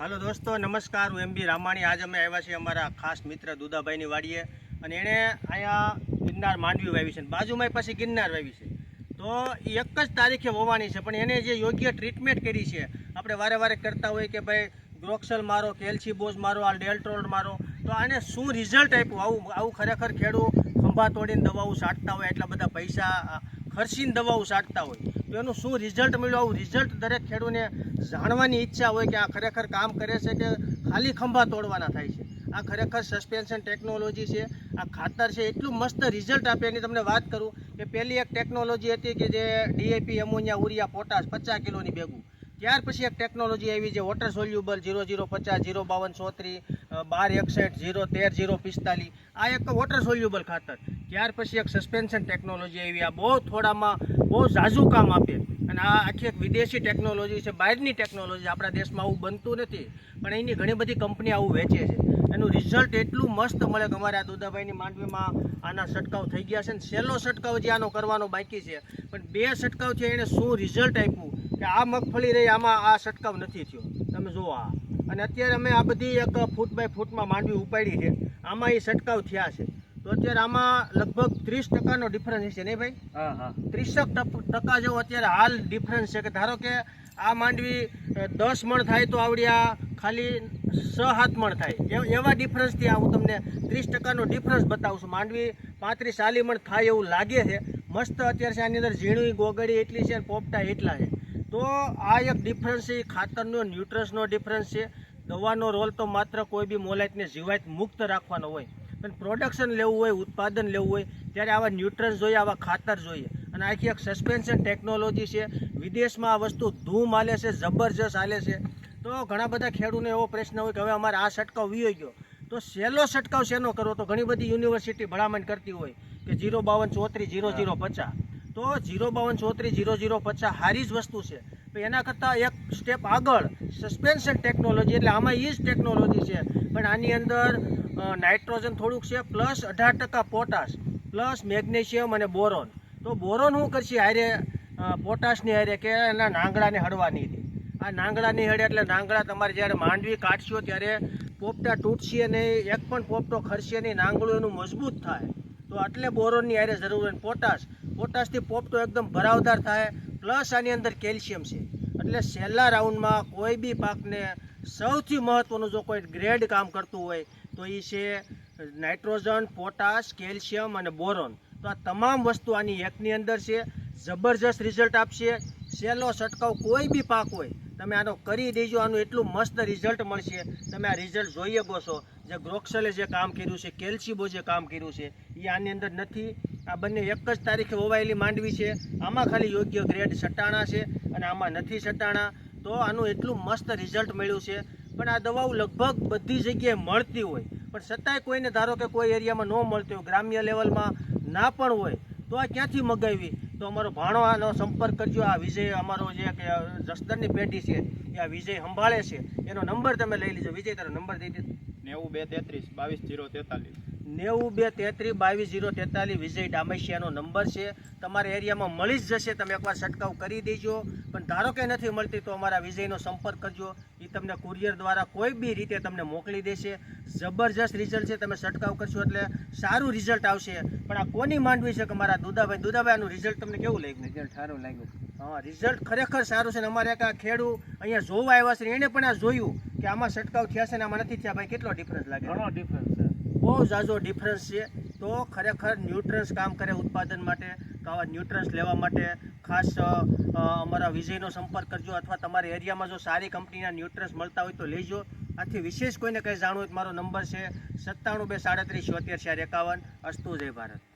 હાલો દોસ્તો, નમસ્કાર, હું એમ બી રામાણી. આજ અમે આવ્યા છીએ અમારા ખાસ મિત્ર દુદાભાઈની વાડીએ અને એણે અહીંયા ગિરનાર માંડવી વાવી છે. બાજુમાં પછી ગિરનાર વાવી છે. તો એ એક જ તારીખે વવાની છે, પણ એને જે યોગ્ય ટ્રીટમેન્ટ કરી છે, આપણે વારે વારે કરતા હોય કે ભાઈ, ગ્રોક્સલ મારો કેલ્સીબોઝ મારો, આ ડેલ્ટ્રોલ મારો, તો આને શું રિઝલ્ટ આપ્યું? આવું આવું ખરેખર ખેડૂત ખંભા તોડીને દવાઓ છાંટતા હોય, એટલા બધા પૈસા ખર્ચીને દવાઓ છાંટતા હોય. એનું શું રિઝલ્ટ મળ્યું? આવું રિઝલ્ટ દરેક ખેડૂને જાણવાની ઈચ્છા હોય કે આ ખરેખર કામ કરે છે કે ખાલી ખંભા તોડવાના થાય છે? આ ખરેખર સસ્પેન્શન ટેકનોલોજી છે, આ ખાતર છે, એટલું મસ્ત રિઝલ્ટ આપે. એની તમને વાત કરું કે પહેલી એક ટેકનોલોજી હતી કે જે ડીએપી એમોનિયા ઉરિયા પોટાશ પચાસ કિલોની ભેગું. ત્યાર પછી એક ટેકનોલોજી આવી છે વોટર સોલ્યુબલ જીરો જીરો પચાસ જીરો બાવન સોત્રી બાર, એકસઠ જીરો તેર જીરો પિસ્તાલીસ, આ એક વોટર સોલ્યુબલ ખાતર. ત્યાર પછી એક સસ્પેન્શન ટેકનોલોજી આવી. આ બહુ થોડામાં બહુ ઝાઝું કામ આપે. અને આ આખી એક વિદેશી ટેકનોલોજી છે, બહારની ટેકનોલોજી આપણા દેશમાં આવું બનતું નથી, પણ એની ઘણી બધી કંપની આવું વેચે છે. એનું રિઝલ્ટ એટલું મસ્ત મળે કે અમારે આ દુધાભાઈની માંડવીમાં આના છંટકાવ થઈ ગયા છે. ને છેલ્લો છંટકાવ જે આનો કરવાનો બાકી છે, પણ બે છંટકાવ છે એણે શું રિઝલ્ટ આપ્યું? કે આ મગફળી રહી આમાં આ છંટકાવ નથી થયો. તમે જુઓ આ. અને અત્યારે અમે આ બધી એક ફૂટ બાય ફૂટમાં માંડવી ઉપાડી છે. આમાં એ છંટકાવ થયા છે. તો અત્યારે આમાં લગભગ ત્રીસ ટકાનો ડિફરન્સ છે નહીં ભાઈ? હા હા. ત્રીસક ટકા જેવો અત્યારે હાલ ડિફરન્સ છે કે ધારો કે આ માંડવી દસ મણ થાય તો આવડ્યા ખાલી છ મણ થાય. એવા ડિફરન્સથી આ હું તમને ત્રીસ ટકાનો ડિફરન્સ બતાવું છું. માંડવી પાંત્રીસ ચાલી મણ થાય એવું લાગે છે. મસ્ત અત્યારે છે આની અંદર ઝીણી ગોગડી એટલી છે પોપટા એટલા છે. તો આ એક ડિફરન્સ છે, એ ખાતરનો ન્યુટ્રન્સનો ડિફરન્સ છે. દવાનો રોલ તો માત્ર કોઈ બી મોલાઇટને જીવાત મુક્ત રાખવાનો હોય. પણ પ્રોડક્શન લેવું હોય, ઉત્પાદન લેવું હોય, ત્યારે આવા ન્યુટ્રન્સ જોઈએ, આવા ખાતર જોઈએ. અને આખી એક સસ્પેન્શન ટેકનોલોજી છે. વિદેશમાં આ વસ્તુ ધૂમ હાલે છે, જબરજસ્ત હાલે છે. તો ઘણા બધા ખેડૂતને એવો પ્રશ્ન હોય કે હવે અમારે આ છંટકાવ વીયો ગયો. તો સહેલો છંટકાવ શેનો કરવો? તો ઘણી બધી યુનિવર્સિટી ભલામણ કરતી હોય કે જીરો બાવન ચોત્રીસ જીરો જીરો પચાસ. તો જીરો બાવન ચોત્રીસ જીરો જીરો પચાસ સારી જ વસ્તુ છે. પણ એના કરતાં એક સ્ટેપ આગળ સસ્પેન્શન ટેકનોલોજી એટલે આમાં એ જ ટેકનોલોજી છે. પણ આની અંદર નાઇટ્રોજન થોડુંક છે પ્લસ અઢાર ટકા પોટાશ પ્લસ મેગ્નેશિયમ અને બોરોન તો બોરોન શું કરશે? હારે પોટાશની હારે કે એના નાંગડાને હળવાની હતી. આ નાંગડાની હળે એટલે નાંગડા તમારે જ્યારે માંડવી કાઢશો ત્યારે પોપટા તૂટશે નહીં, એક પણ પોપટો ખરશે નહીં નાંગડું એનું મજબૂત થાય. તો એટલે બોરોનની હારે જરૂર હોય પોટાશ પોટાશથી પોપટો એકદમ ભરાવદાર થાય, પ્લસ આની અંદર કેલ્શિયમ છે. એટલે છેલ્લા રાઉન્ડમાં કોઈ બી પાકને સૌથી મહત્ત્વનું જો કોઈ ગ્રેડ કામ કરતું હોય, તો એ છે નાઇટ્રોજન, પોટાશ, કેલ્શિયમ અને બોરોન. તો આ તમામ વસ્તુ આની એકની અંદર છે, જબરજસ્ત રિઝલ્ટ આપશે. સહેલો છંટકાવ કોઈ બી પાક હોય, તમે આનો કરી દેજો, આનું એટલું મસ્ત રિઝલ્ટ મળશે. તમે આ રિઝલ્ટ જોઈએ ગોશો જે ગ્રોક્સલે જે કામ કર્યું છે, કેલ્શિબો જે કામ કર્યું છે એ આની અંદર નથી. આ બંને એક જ તારીખે વવાયેલી માંડવી છે. આમાં ખાલી યોગ્ય ગ્રેડ સટાણા છે અને આમાં નથી સટાણા. તો આનું એટલું મસ્ત રિઝલ્ટ મળ્યું છે. પણ આ દવાઓ લગભગ બધી જગ્યાએ મળતી હોય. પણ છતાંય કોઈને ધારો કે કોઈ એરિયામાં ન મળતી હોય, ગ્રામ્ય લેવલમાં ના પણ હોય, તો આ ક્યાંથી મગાવી? તો અમારો ભાણો આનો સંપર્ક કરજો. આ વિજય અમારો જે કે જસદણની પેઢી છે, એ આ વિજય સંભાળે છે. એનો નંબર તમે લઈ લીજો. વિજય, તારો નંબર દઈ દે. નેવું બે તેત્રીસ, બાવીસ, જીરો તેતાલીસ. નેવું બે તેત્રીસ બાવીસ જીરો તેતાલીસ વિજય ડામસિયાનો નંબર છે. તમારા એરિયામાં મળી જ જશે. તમે એકવાર છંટકાવ કરી દેજો. પણ ધારો કે નથી મળતી તો અમારા વિજયનો સંપર્ક કરજો. એ તમને કુરિયર દ્વારા કોઈ બી રીતે તમને મોકલી દેશે. જબરજસ્ત રિઝલ્ટ છે. તમે છંટકાવ કરશો એટલે સારું રિઝલ્ટ આવશે. પણ આ કોની માંડવી છે કે મારા દુદાભાઈ? દુદાભાઈ આનું રિઝલ્ટ તમને કેવું લાગ્યું? રિઝલ્ટ સારું લાગ્યું. હા રિઝલ્ટ ખરેખર સારું છે ને અમારે એક આ ખેડૂ અહીંયા જોવા આવ્યા છે એને પણ આ જોયું કે આમાં છંટકાવ થયા છે ને આમાં નથી થયા. ભાઈ કેટલો ડિફરન્સ લાગે? ઘણો ડિફરન્સ છે. બહુ ઝાઝો ડિફરન્સ છે, તો ખરેખર ન્યુટ્રન્સ કામ કરે ઉત્પાદન માટે, તો આવા ન્યુટ્રન્સ લેવા માટે. ખાસ અમારા વિજયનો સંપર્ક કરજો અથવા તમારા એરિયામાં જો સારી કંપનીના ન્યુટ્રન્સ મળતા હોય તો લેજો. આથી વિશેષ કોઈને કંઈ જાણવું હોય તો મારો નંબર છે સત્તાણું બે સાડત્રીસ છોતેર ચાર એકાવન. અસ્તુ જય ભારત.